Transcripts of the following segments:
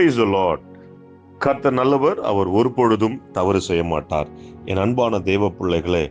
Price Lord கர்த்த நல்லவர் அவர் ஒரு பொழுதும் தவறு செய்ய மாட்டார். என் அன்பான தேவ பிள்ளைகளே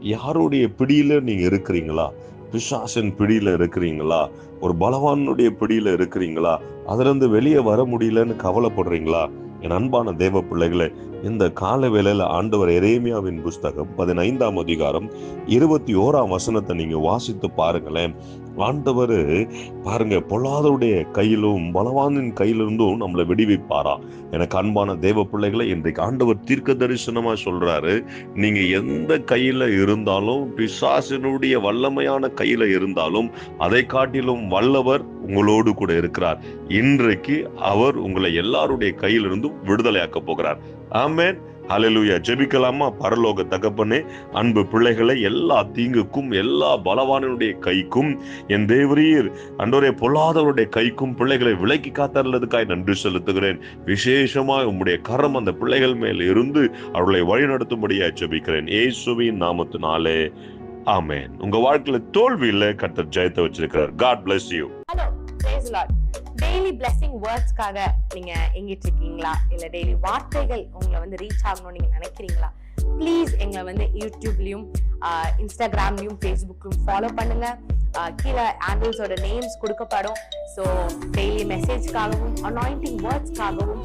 யாருடைய பிடியில நீங்க இருக்கிறீங்களா? பிசாசின் பிடியில இருக்கிறீங்களா? ஒரு பலவானுடைய பிடியில இருக்கிறீங்களா? அதுல இருந்து வெளியே வர முடியலன்னு கவலைப்படுறீங்களா? என் அன்பான தேவ பிள்ளைகளே இந்த கால வேளையில் ஆண்டவர் எரேமியாவின் புஸ்தகம் பதினைந்தாம் அதிகாரம் இருபத்தி ஓராம் வசனத்தை நீங்க வாசித்து பாருங்களேன். ஆண்டவர் பாருங்க பொல்லாதவருடைய கையிலும் பலவானின் கையிலிருந்தும் நம்மளை விடுவிப்பாரா? எனக்கு அன்பான தேவ பிள்ளைகளை இன்றைக்கு ஆண்டவர் தீர்க்க தரிசனமா சொல்றாரு நீங்க எந்த கையில இருந்தாலும் பிசாசினுடைய வல்லமையான கையில இருந்தாலும் அதை காட்டிலும் வல்லவர் உங்களோடு கூட இருக்கிறார். இன்றைக்கு அவர் உங்களை எல்லாருடைய கையிலிருந்தும் விடுதலையாக்க போகிறார். ஆமேன். ஹalleluya. ஜெபிக்கலாமா? பரலோக தகப்பனே அன்பு பிள்ளைகளை எல்லா தீங்குக்கும் எல்லா பலவானனுடைய கைக்கும் என் தேவரீர் அன்றோரே பொல்லாதவருடைய கைக்கும் பிள்ளைகளை விலக்கி காத்தருளதுக்காய் நன்றி செலுத்துகிறேன். விசேஷமாக உம்முடைய கரம் அந்த பிள்ளைகள் மேல் இருந்து அவர்களை வழிநடத்தும்படியா ஜெபிக்கிறேன். ஏசுவின் நாமத்தினாலே. ஆமேன். உங்க வாழ்க்கையில தோல்வியில கர்த்தர் ஜெயத்தை வச்சிருக்கிறார். God bless you hello daily blessing வேர்ட்ஸ்க்காக நீங்க எங்கிட்டு இருக்கீங்களா இல்ல டெய்லி வார்த்தைகள் உங்களை வந்து ரீச் ஆகணும்னு நீங்க நினைக்கிறீங்களா? ப்ளீஸ் எங்களை வந்து யூடியூப்லயும் இன்ஸ்டாகிராம்லயும் ஃபேஸ்புக்லயும் ஃபாலோ பண்ணுங்க. கீழே ஆண்டில்ஸோட நேம்ஸ் கொடுக்கப்படும். ஸோ டெய்லி மெசேஜ்க்காகவும் அனாயிண்டிங் வேர்ட்ஸ்க்காகவும்